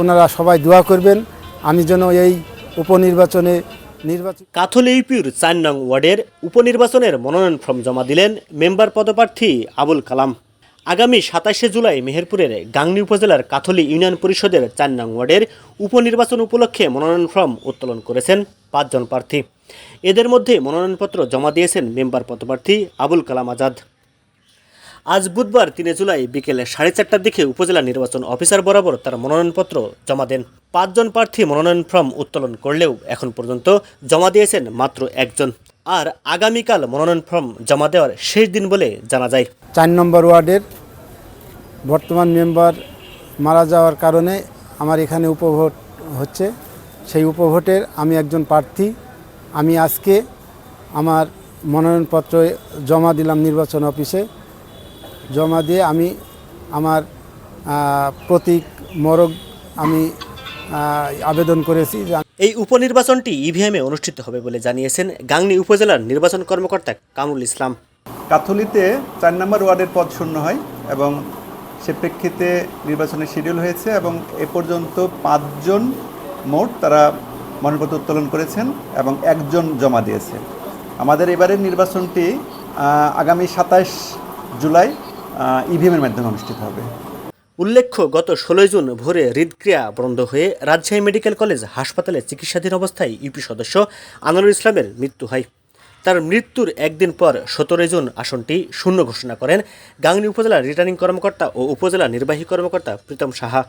ওনারা সবাই দোয়া করবেন, আমি যেন এই উপনির্বাচনে নির্বাচন কাথল ইউপির চার নং ওয়ার্ডের উপনির্বাচনের মনোনয়ন ফর্ম জমা দিলেন মেম্বার পদপ্রার্থী আবুল কালাম। আগামী সাতাশে জুলাই মেহেরপুরের গাংনী উপজেলার কাথলি ইউনিয়ন পরিষদের চার নং ওয়ার্ডের উপনির্বাচন উপলক্ষে মনোনয়ন ফর্ম উত্তোলন করেছেন পাঁচজন প্রার্থী। এদের মধ্যে মনোনয়নপত্র জমা দিয়েছেন মেম্বার পদপ্রার্থী আবুল কালাম আজাদ। আজ বুধবার তিনে জুলাই বিকেলে সাড়ে চারটার দিকে উপজেলা নির্বাচন অফিসার বরাবর তার মনোনয়নপত্র জমা দেন। পাঁচজন প্রার্থী মনোনয়ন ফর্ম উত্তোলন করলেও এখন পর্যন্ত জমা দিয়েছেন মাত্র একজন। আর আগামীকাল মনোনয়ন ফর্ম জমা দেওয়ার শেষ দিন বলে জানা যায়। চার নম্বর ওয়ার্ডের বর্তমান মেম্বার মারা যাওয়ার কারণে আমার এখানে উপভোট হচ্ছে। সেই উপভোটের আমি একজন প্রার্থী। আমি আজকে আমার মনোনয়নপত্র জমা দিলাম নির্বাচন অফিসে। জমা দিয়ে আমি আমার প্রতীক মরগ আমি আবেদন করেছি যে এই উপনির্বাচনটি ইভিএমে অনুষ্ঠিত হবে বলে জানিয়েছেন গাংনী উপজেলার নির্বাচন কর্মকর্তা কামরুল ইসলাম। কাথলিতে চার নম্বর ওয়ার্ডের পদ শূন্য হয় এবং সে প্রেক্ষিতে নির্বাচনের শিডিউল হয়েছে এবং এ পর্যন্ত পাঁচজন মোট তারা মনোনয়নপত্র উত্তোলন করেছেন এবং একজন জমা দিয়েছে। আমাদের এবারের নির্বাচনটি আগামী সাতাশ জুলাই ইভিএমের মাধ্যমে অনুষ্ঠিত হবে। উল্লেখ্য, গত ষোলোই জুন ভোরে হৃদক্রিয়া বন্ধ হয়ে রাজশাহী মেডিকেল কলেজ হাসপাতালে চিকিৎসাধীন অবস্থায় ইউপি সদস্য আনোয়ারুল ইসলামের মৃত্যু হয়। তার মৃত্যুর একদিন পর সতেরোই জুন আসনটি শূন্য ঘোষণা করেন গাংনী উপজেলার রিটার্নিং কর্মকর্তা ও উপজেলা নির্বাহী কর্মকর্তা প্রীতম সাহা।